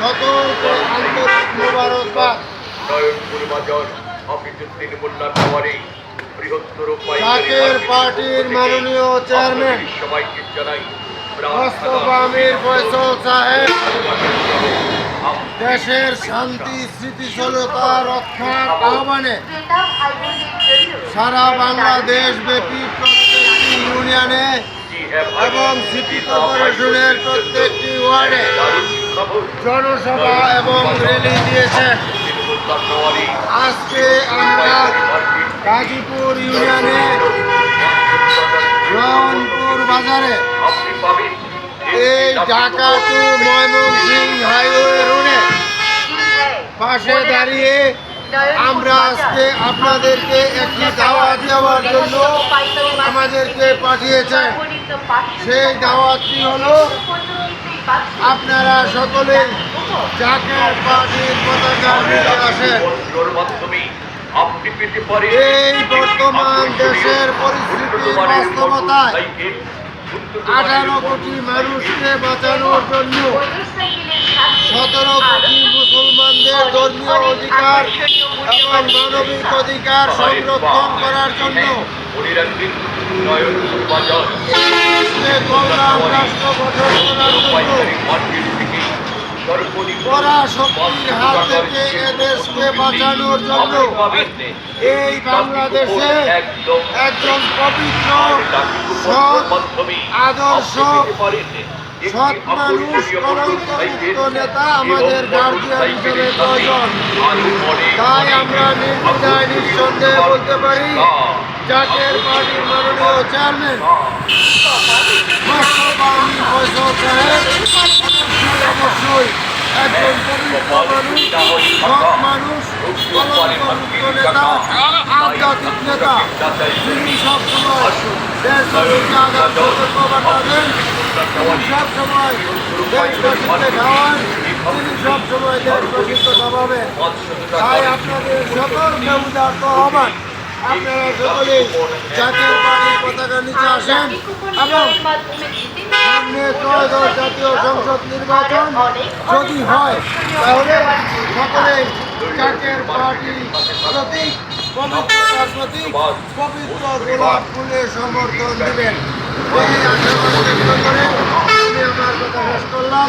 সকল আন্তরিক মোবারকবাদ নয়নপুর বাজার হাফিজুদ্দিন মোল্লা টাওয়ারে বৃহত্তর জাকের পার্টির মাননীয় চেয়ারম্যান। দেশের শান্তি, স্মৃতিশীলতা রক্ষার আহ্বানে সারা বাংলাদেশ ব্যাপী প্রত্যেকটি ইউনিয়নে এবং সিটি কর্পোরেশনের প্রত্যেকটি ওয়ার্ডে জনসভা এবং র্যালি দিয়েছেন আজকে আমরা গাজীপুর ইউনিয়নে রহনপুর বাজারে এই ঢাকা টু ময়মনসিংহ হাইওয়ে রোডে পাশে দাঁড়িয়ে আমরা আজকে আপনাদেরকে একটি দাওয়াত দেওয়ার জন্য আমাদেরকে পাঠিয়েছেন। সেই দাওয়াতটি হলো আপনারা সকলে চাকের পার্টির পতাকা নিয়ে আসেন। এই বর্তমান দেশের পরিস্থিতি বাস্তবতায় আঠারো কোটি মানুষকে বাঁচানোর জন্য সতেরো কোটি মুসলমানদের ধর্মীয় অধিকার এবং মানবিক অধিকার সংরক্ষণ করার জন্য। রাষ্ট্র গঠন করার জন্য পরাশক্তির হাত থেকে এদেশকে বাঁচানোর জন্য এই বাংলাদেশে একজন পবিত্র আদর্শ সৎ মানুষ কলঙ্কিত নেতা আমাদের গার্জিয়ান হিসেবে প্রয়োজন তাই আমরা নির্দ্বিধায় নিঃসন্দেহে বলতে পারি জাকের পার্টির মাননীয় চেয়ারম্যান মোস্তফা আমির ফয়সল সাহেব অবশ্যই একজন মানুষ নেতা আধ্যাত্মিক নেতা তিনি সবসময় দেশবাসীকে আঘাত সতর্কবার্তা দেন তিনি সবসময় দেশবাসীকে খাওয়ান তিনি সবসময় দেশবাসীকে খাওয়াবেন তাই আপনাদের সকলকে উদার্ত হবেন আপনারা সকলে জাতীয় পার্টির পতাকা নিচে আসেন। এবং জাতীয় সংসদ নির্বাচন যদি হয়, তাহলে সকলে জাতীয় পার্টি প্রতীক, পবিত্রতার প্রতীক, পবিত্র ফুলের সমর্থন দেবেন। আমার কথা করলাম।